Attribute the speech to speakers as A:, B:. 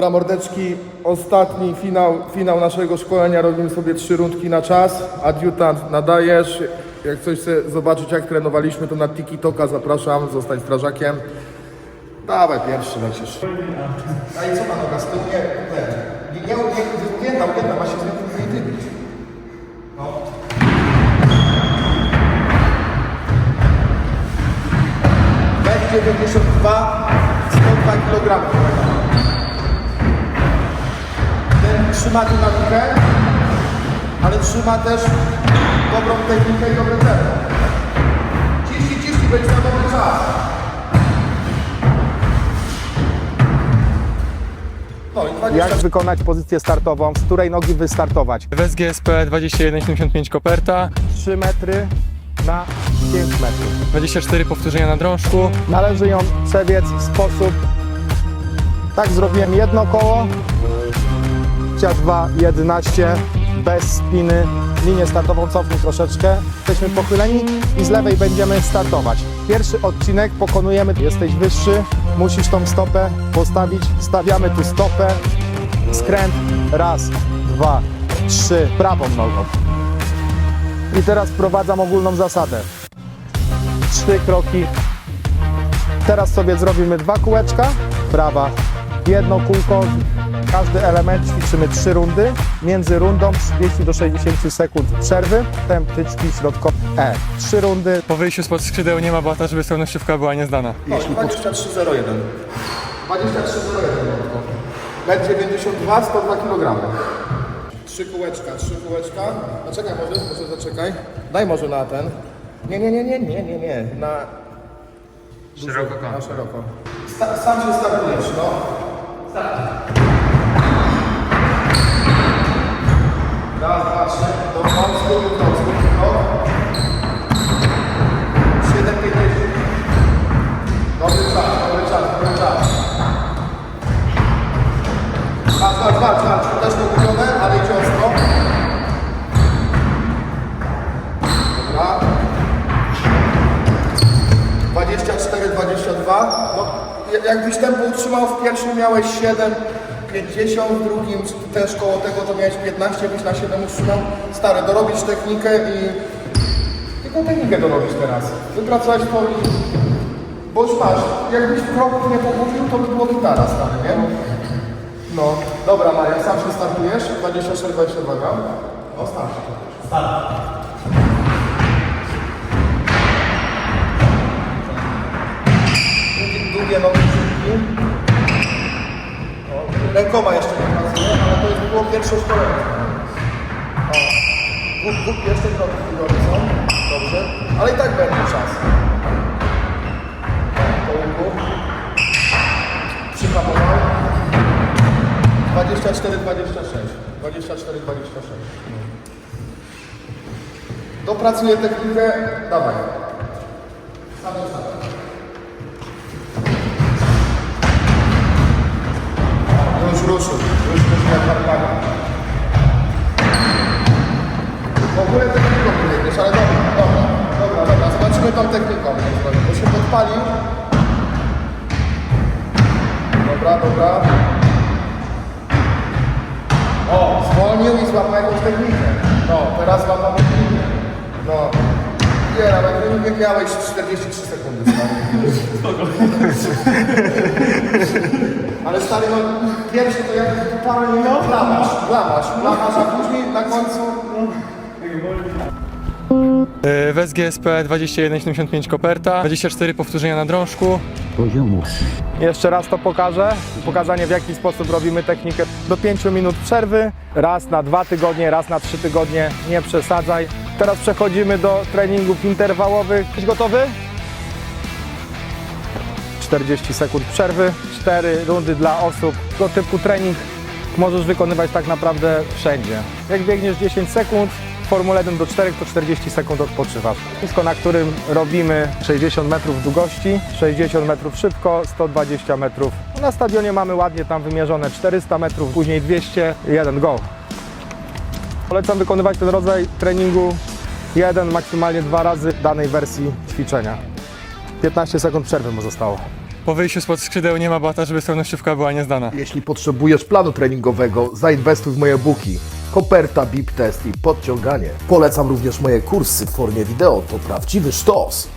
A: Dobra, mordeczki, ostatni finał, finał naszego szkolenia. Robimy sobie trzy rundki na czas. Adiutant nadajesz. Jak coś chce zobaczyć, jak trenowaliśmy, to na TikToka zapraszam. Zostań strażakiem. Dawaj, pierwszy lecisz. A i co ma noga? Tyłu nie, nie, nie, nie, nie, ma się z nią. No. Metr 92, 102 kg. Trzyma dynamikę, ale trzyma też dobrą technikę i dobre tempo. Ciśnij, ciśnij, będzie na dobry czas. No i 20
B: Jak wykonać pozycję startową, z której nogi wystartować.
C: WSG SP 2175 koperta,
B: 3 metry na 5 metrów.
C: 24 powtórzenia na drążku,
B: Należy ją przebiec w sposób... Tak zrobiłem jedno koło, chociaż dwa, 11, bez spiny, linię startową cofnij troszeczkę. Jesteśmy pochyleni i z lewej będziemy startować. Pierwszy odcinek pokonujemy, jesteś wyższy, musisz tą stopę postawić. Stawiamy tu stopę, skręt, raz, dwa, trzy, prawą nogą. I teraz wprowadzam ogólną zasadę. Trzy kroki Teraz sobie zrobimy dwa kółeczka, prawa, jedno kółko, każdy element ćwiczymy trzy rundy, między rundą 30 do 60 sekund przerwy, temp tyczki środkowe E. Trzy rundy,
C: po wyjściu spod skrzydeł nie ma bata, żeby pełnościówka była niezdana.
A: No, 23,01. 23,01 Wojtko. Metr 92, 102 kg. Trzy kółeczka, trzy kółeczka. No czekaj, może, może zaczekaj. Daj może na ten. Nie, nie, nie, nie, nie, nie, nie. Na... Szeroko Na szeroko. Sta, sam się startujesz, no. Raz, dwa, trzy. Do tyłu, do do. 7, 50. Dobry czas, dobry czas, dobry czas. Walcz, walcz, walcz, walcz. Też pogubione, ale idzie ostro. Dobra. 24, 22. No, jak- jakbyś tempo utrzymał w pierwszym miałeś 7, 50, w drugim też koło tego to miałeś 15, byś na 7 utrzymał. Stary, dorobić technikę i tylko technikę dorobić teraz. Wypracować to i... Bo już masz, jakbyś kroków nie pogubił, to by było gitara, stary, nie? No, dobra Maria, sam się startujesz, 24, 22 gram. O, start się. Długie nogi szybki. Rękoma jeszcze nie pracuję, ale to już było pierwsze szkolenie. O, głup, jeszcze kroki chwilowe są. Dobrze, ale i tak będzie czas. Po łuku. Przyhamował. 24, 26. 24, 26. Dopracuję technikę. Dawaj. Już ruszył. Już ruszył jak Barbara. W ogóle techniką nie biegniesz, ale dobra, dobra, dobra, dobra. Zobaczymy tą techniką, bo się podpalił. Dobra, dobra. O, zwolnił i złapał jakąś technikę. No, teraz złapał technikę. No. Nie, nie, nie miałeś 43 sekundy, stary. Ale stary, no pierwszy to jak totalnie no. blamasz, blamasz, blamasz, a później na końcu...
C: Yy, WSG SP 2175 koperta, 24 powtórzenia na drążku,
B: Jeszcze raz to pokażę. Pokazanie w jaki sposób robimy technikę. Do 5 minut przerwy, raz na dwa tygodnie, raz na trzy tygodnie, nie przesadzaj. Teraz przechodzimy do treningów interwałowych. Jesteś gotowy? 40 sekund przerwy, 4 rundy dla osób. Tego typu trening możesz wykonywać tak naprawdę wszędzie. Jak biegniesz 10 sekund, w Formule 1 do 4 to 40 sekund odpoczywasz. Nisko, na którym robimy 60 metrów długości, 60 metrów szybko, 120 metrów. Na stadionie mamy ładnie tam wymierzone 400 metrów, później 200, jeden go. Polecam wykonywać ten rodzaj treningu jeden, maksymalnie dwa razy danej wersji ćwiczenia. 15 sekund przerwy mu zostało.
C: Po wyjściu spod skrzydeł nie ma bata, żeby sprawnościówka była niezdana.
A: Jeśli potrzebujesz planu treningowego, zainwestuj w moje booki. Koperta, bip test i podciąganie. Polecam również moje kursy w formie wideo, to prawdziwy sztos.